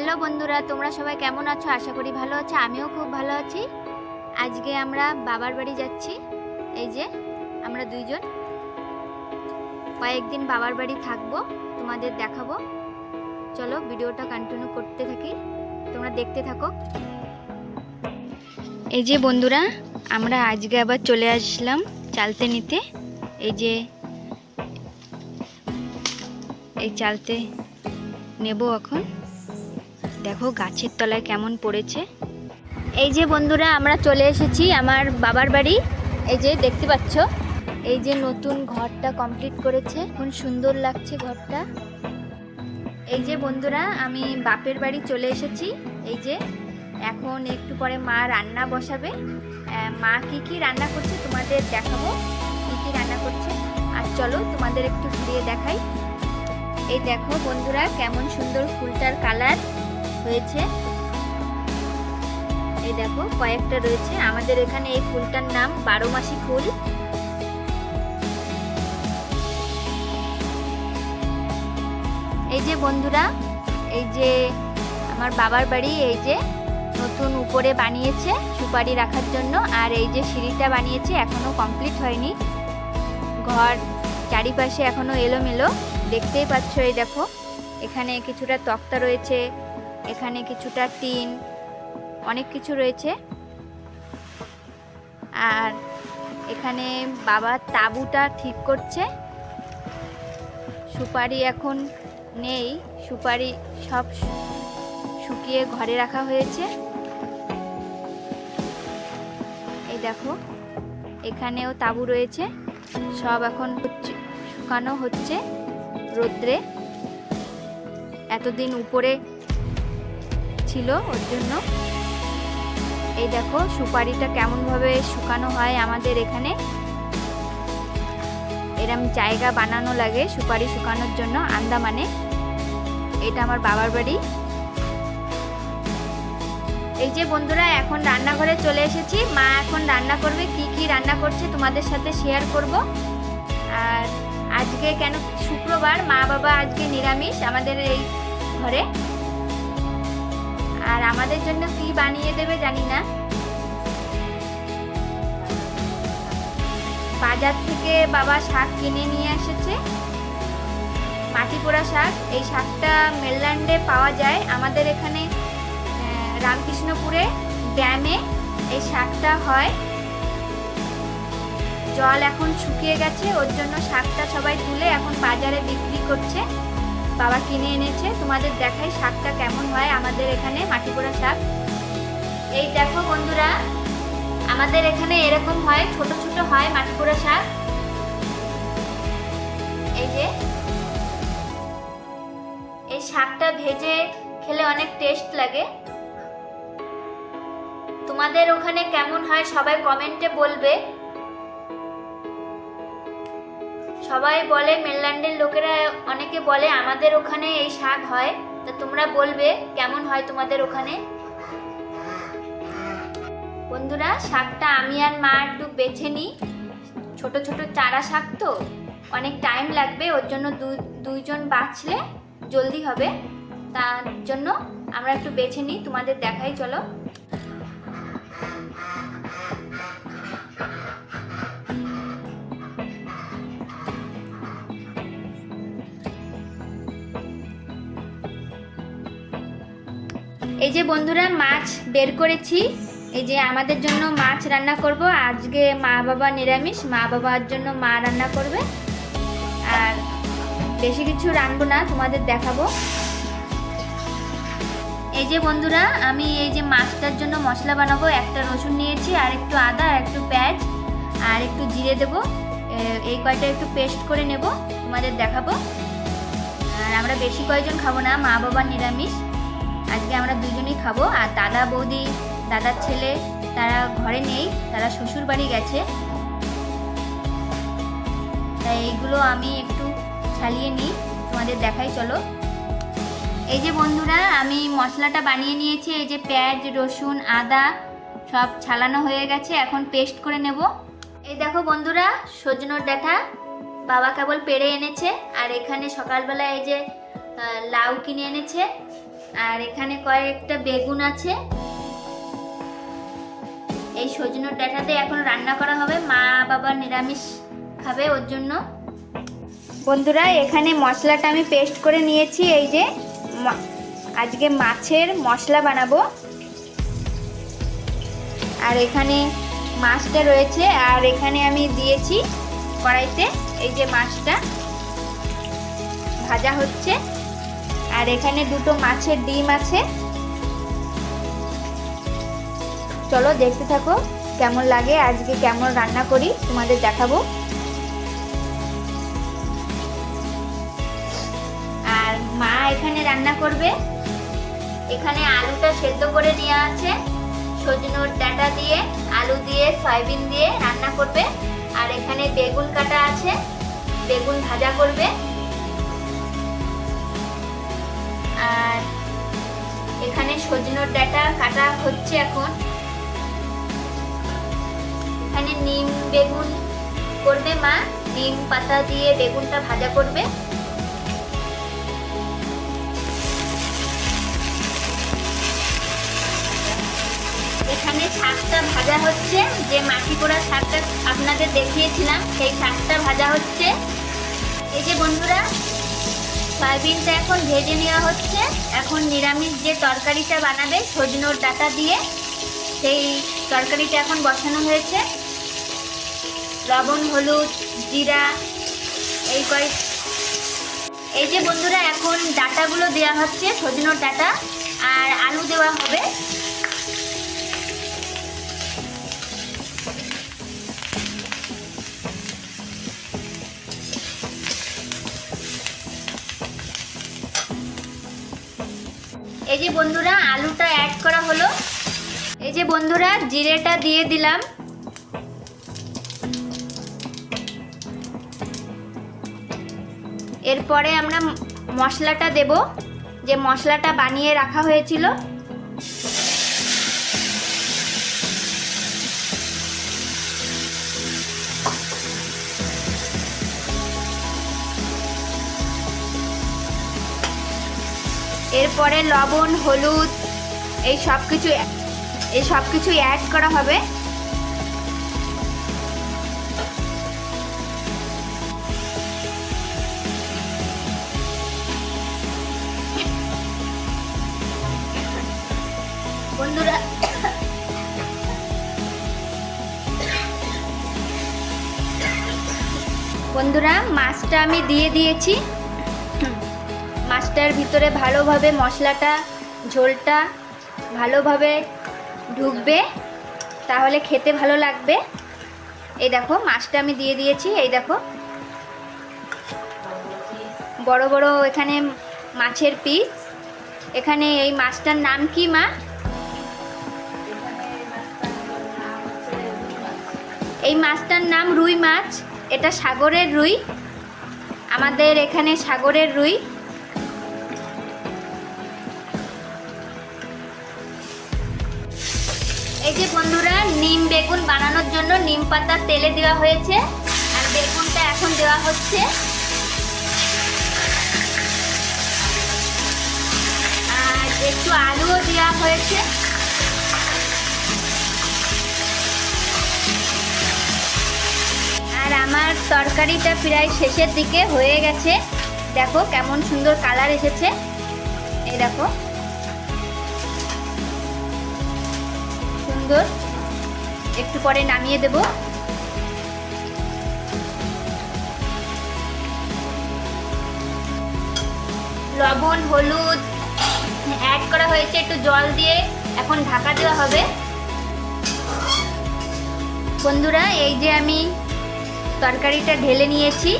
Hello বন্ধুরা, তোমরা সবাই কেমন আছো? আশা করি ভালো আছো, আমিও খুব ভালো আছি। আজকে আমরা বাবার বাড়ি যাচ্ছি। এই যে, আমরা দুইজন। কয়েকদিন বাবার বাড়ি থাকব, তোমাদের দেখাবো। চলো, ভিডিওটা কন্টিনিউ করতে থাকি। তোমরা দেখতে থাকো। এই যে বন্ধুরা, আমরা আজকে আবার চলে আসলাম চালতে নিতে। এই যে, এই চালতে নেব এখন। দেখো, গাছের তলায় কেমন পড়েছে। এই যে বন্ধুরা, আমরা চলে এসেছি আমার বাবার বাড়ি। এই যে দেখতে পাচ্ছ, এই যে নতুন ঘরটা কমপ্লিট করেছে। খুব সুন্দর লাগছে ঘরটা। এই যে বন্ধুরা, আমি বাপের বাড়ি চলে এসেছি। এই যে, এখন একটু পরে মা রান্না বসাবে। মা কি কি রান্না করছে তোমাদের দেখাবো, কি কি রান্না করছে। আর চলো তোমাদের একটু ঘুরিয়ে দেখাই। এই দেখো বন্ধুরা, কেমন সুন্দর ফুলটার কালার। হয়েছে। এই দেখো, কয়েকটা রয়েছে। আমাদের এখানে এই ফুলটার নাম বারো মাসি ফুল। এই যে বন্ধুরা, এই যে আমার বাবার বাড়ি, এই যে নতুন উপরে বানিয়েছে সুপারি রাখার জন্য, আর এই যে সিঁড়িটা বানিয়েছে এখনও কমপ্লিট হয়নি। ঘর চারিপাশে এখনও এলোমেলো। দেখতেই পাচ্ছ এই দেখো, এখানে কিছুটা তক্তা রয়েছে এখানে কিছুটা টিন, অনেক কিছু রয়েছে। আর এখানে বাবা তাঁবুটা ঠিক করছে। সুপারি এখন নেই, সুপারি সব শুকিয়ে ঘরে রাখা হয়েছে। এই দেখো, এখানেও তাঁবু রয়েছে। সব এখন শুকানো হচ্ছে রোদ্রে। এতদিন উপরে ছিল ওর জন্য। এই দেখো, সুপারিটা কেমনভাবে শুকানো হয় আমাদের এখানে। এরম জায়গা বানানো লাগে সুপারি শুকানোর জন্য আন্দামানে। এটা আমার বাবার বাড়ি। এই যে বন্ধুরা, এখন রান্নাঘরে চলে এসেছি। মা এখন রান্না করবে, কি কি রান্না করছে তোমাদের সাথে শেয়ার করব। আর আজকে কেন, শুক্রবার, মা বাবা আজকে নিরামিষ আমাদের এই ঘরে। আর আমাদের জন্য কি বানিয়ে দেবে জানি না। বাজার থেকে বাবা শাক কিনে নিয়ে এসেছে। মাটি পোড়া শাক, এই শাকটা মেলল্যান্ডে পাওয়া যায় আমাদের এখানে রামকৃষ্ণপুরে ড্যামে এই শাকটা হয়। জল এখন শুকিয়ে গেছে, ওর জন্য শাকটা সবাই তুলে এখন বাজারে বিক্রি করছে। বাবা কিনে এনেছে। তোমাদের দেখাই শাকটা কেমন হয় আমাদের এখানে মাটি পোড়া শাক। এই দেখো বন্ধুরা, আমাদের এখানে এরকম হয়, ছোট ছোট হয় মাটি পোড়া শাক। এই যে, এই শাকটা ভেজে খেলে অনেক টেস্ট লাগে। তোমাদের ওখানে কেমন হয় সবাই কমেন্টে বলবে। সবাই বলে মেনল্যান্ডের লোকেরা, অনেকে বলে আমাদের ওখানে এই শাক হয়। তা তোমরা বলবে, কেমন হয় তোমাদের ওখানে? বন্ধুরা, শাকটা আমি আর মা একটু বেছে নিই। ছোট ছোট চারা শাক তো, অনেক টাইম লাগবে, ওর জন্য দুইজন বাছলে জলদি হবে। তার জন্য আমরা একটু বেছে নিই, তোমাদের দেখাই, চলো। এই যে বন্ধুরা, মাছ বের করেছি। এই যে আমাদের জন্য মাছ রান্না করব। আজকে মা বাবা নিরামিষ, মা বাবার জন্য মা রান্না করবে। আর বেশি কিছু রানবো না, তোমাদের দেখাবো। এই যে বন্ধুরা, আমি এই যে মাছটার জন্য মশলা বানাবো। একটা রসুন নিয়েছি, আর একটু আদা, আর একটু পেঁয়াজ, আর একটু জিরে দেবো। এই কয়টা একটু পেস্ট করে নেব, তোমাদের দেখাবো। আর আমরা বেশি কয়েকজন খাব না, মা বাবা নিরামিষ। আজকে আমরা দুজনেই খাব। আর দাদা বৌদি, দাদার ছেলে, তারা ঘরে নেই, তারা শ্বশুর বাড়ি গেছে। তাই এইগুলো আমি একটু ছালিয়ে নিই, তোমাদের দেখাই, চলো। এই যে বন্ধুরা, আমি মশলাটা বানিয়ে নিয়েছি, এই যে পেঁয়াজ, রসুন, আদা, সব ছালানো হয়ে গেছে, এখন পেস্ট করে নেব। এই দেখো বন্ধুরা, সজনোর ডাঁটা, বাবা কেবল পেড়ে এনেছে, আর এখানে সকালবেলা এই যে লাউ কিনে এনেছে। আর এখানে কয়েকটা বেগুন আছে। এই সজনের ডাঁটাতে এখন রান্না করা হবে। মা বাবা নিরামিষ খাবে ওর জন্য। বন্ধুরা, এখানে মশলাটা আমি পেস্ট করে নিয়েছি। এই যে আজকে মাছের মশলা বানাবো। আর এখানে মাছটা রয়েছে। আর এখানে আমি দিয়েছি কড়াইতে। এই যে মাছটা ভাজা হচ্ছে। আর এখানে দুটো মাছের ডিম আছে। চলো দেখতে থাকো কেমন লাগে, আজকে কেমন রান্না করি, তোমাদের দেখাবো। আর মা এখানে রান্না করবে। এখানে আলুটা সেদ্ধ করে নেওয়া আছে। সজনোর ডাঁটা দিয়ে, আলু দিয়ে, সয়াবিন দিয়ে রান্না করবে। আর এখানে বেগুন কাটা আছে। বেগুন ভাজা করবে। আর এখানে সজনোর ডাটা কাটা হচ্ছে এখন। এখানে নিম বেগুন করবে মা। নিম পাতা দিয়ে বেগুনটা ভাজা করবে। এখানে শাকটা ভাজা হচ্ছে। যে মাটি পোড়া শাকটা আপনাদের দেখিয়েছিলাম, সেই শাকটা ভাজা হচ্ছে। এই যে বন্ধুরা সয়াবিনটা এখন ভেজে নেওয়া হচ্ছে। এখন নিরামিষ যে তরকারিটা বানাবে, সজনোর ডাটা দিয়ে, সেই তরকারিটা এখন বসানো হয়েছে। লবণ, হলুদ, জিরা, এই কয়েক এই যে বন্ধুরা, এখন ডাটাগুলো দেওয়া হচ্ছে, সজনোর ডাটা, আর আলু দেওয়া হবে। এই যে বন্ধুরা, আলুটা অ্যাড করা হলো। এই যে বন্ধুরা, জিরেটা দিয়ে দিলাম। এরপরে আমরা মশলাটা দেব। যে মশলাটা বানিয়ে রাখা হয়েছিল। এরপরে লবণ, হলুদ, এই সব কিছু এই সব কিছু অ্যাড করা হবে। বন্ধুরা বন্ধুরা, মাছটা আমি দিয়ে দিয়েছি। মাছটার ভিতরে ভালোভাবে মশলাটা, ঝোলটা ভালোভাবে ঢুকবে, তাহলে খেতে ভালো লাগবে। এই দেখো, মাছটা আমি দিয়ে দিয়েছি, এই দেখো। বড় বড় এখানে মাছের পিস এখানে এই মাছটার নাম কি, মা? এই মাছটার নাম রুই মাছ। এটা সাগরের রুই। আমাদের এখানে সাগরের রুই। বানানোর জন্য নিম পাতা, তেলে দেওয়া হয়েছে। আর বেগুনটা এখন দেওয়া হচ্ছে। আর একটু আলুও দেওয়া হয়েছে। আর আমার তরকারিটা প্রায় শেষের দিকে হয়ে গেছে। দেখো কেমন সুন্দর কালার এসেছে। এই দেখো। সুন্দর। একটু পরে নামিয়ে দেব। লবণ, হলুদ অ্যাড করা হয়েছে একটু জল দিয়ে। এখন ঢাকা দেওয়া হবে। বন্ধুরা, এই যে আমি তরকারিটা ঢেলে নিয়েছি।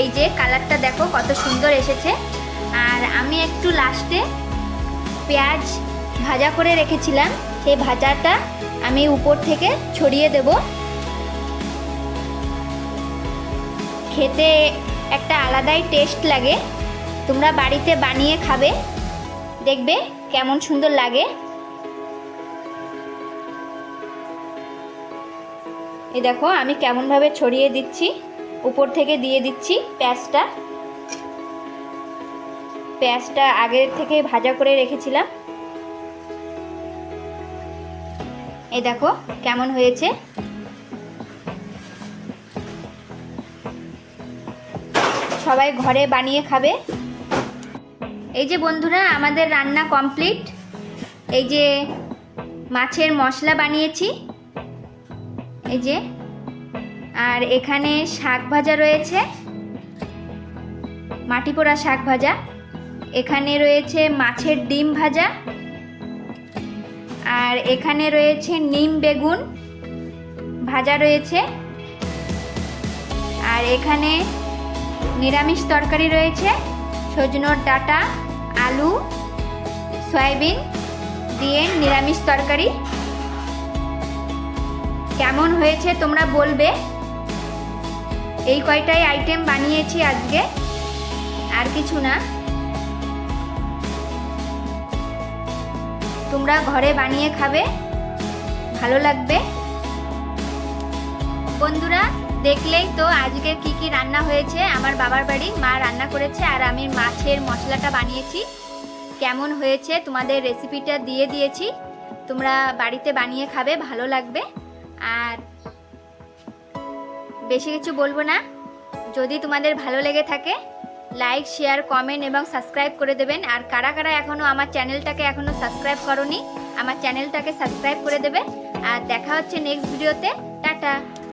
এই যে কালারটা দেখো, কত সুন্দর এসেছে। আর আমি একটু লাস্টে পেঁয়াজ ভাজা করে রেখেছিলাম। সেই ভাজাটা আমি উপর থেকে ছড়িয়ে দেব। খেতে একটা আলাদাই টেস্ট লাগে। তোমরা বাড়িতে বানিয়ে খাবে। দেখবে কেমন সুন্দর লাগে। এই দেখো, আমি কেমনভাবে ছড়িয়ে দিচ্ছি। উপর থেকে দিয়ে দিচ্ছি পেঁয়াজটা। পেঁয়াজটা আগে থেকে ভাজা করে রেখেছিলাম। এই দেখো, কেমন হয়েছে? সবাই ঘরে বানিয়ে খাবে। এই যে বন্ধুরা, আমাদের রান্না কমপ্লিট এই যে মাছের মশলা বানিয়েছি। এই যে, আর এখানে শাক ভাজা রয়েছে। মাটি পোড়া শাক ভাজা। এখানে রয়েছে মাছের ডিম ভাজা। আর এখানে রয়েছে নিম বেগুন, ভাজা রয়েছে। আর এখানে নিরামিষ তরকারি রয়েছে, সজনোর ডাঁটা, আলু, সয়াবিন দিয়ে নিরামিষ তরকারি। কেমন হয়েছে তোমরা বলবে। এই কয়টাই আইটেম বানিয়েছি আজকে, আর কিছু না। তোমরা ঘরে বানিয়ে খাবে। ভালো লাগবে। বন্ধুরা, দেখলেই তো আজকে কি কি রান্না হয়েছে। আমার বাবার বাড়ি, মা রান্না করেছে আর আমি মাছের মশলাটা বানিয়েছি। কেমন হয়েছে তোমাদের রেসিপিটা দিয়ে দিয়েছি। তোমরা বাড়িতে বানিয়ে খাবে, ভালো লাগবে। আর বেশি কিছু বলব না। যদি তোমাদের ভালো লেগে থাকে লাইক, শেয়ার, কমেন্ট এবং সাবস্ক্রাইব করে দেবেন। আর কারা কারা এখনও আমার চ্যানেলটাকে এখনও সাবস্ক্রাইব করনি, আমার চ্যানেলটাকে সাবস্ক্রাইব করে দেবে। আর দেখা হচ্ছে নেক্সট ভিডিওতে টাটা।